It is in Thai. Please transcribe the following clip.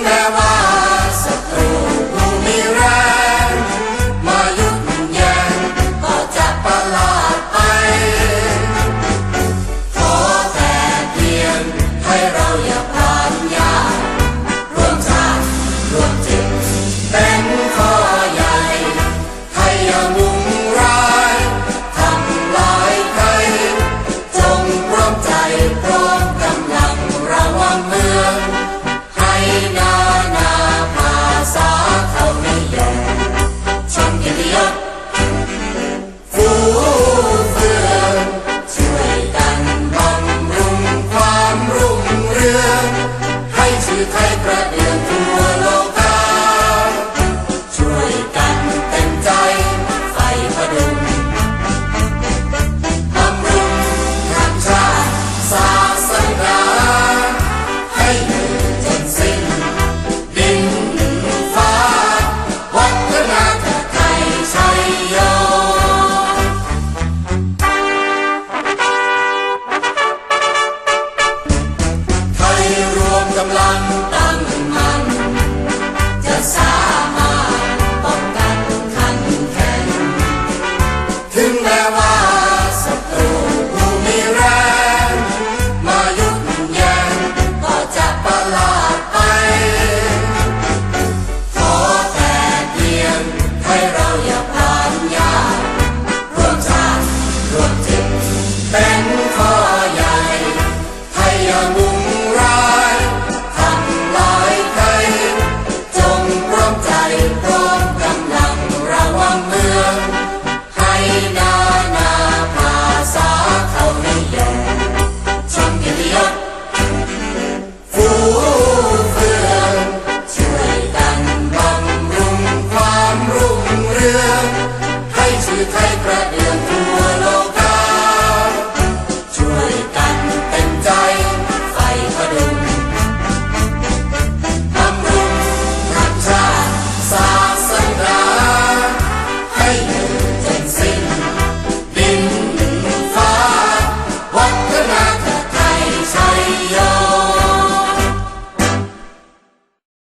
never. ำลังตั้งมั่นจะสามารถป้องกันขันแข็งถึงแม้ว่าศัตรูมีแรงมายุกย่งก็จะประหลาดไป ขอต่ยงให้เราอย่าพลาดยากร่วางร่จิตเป็น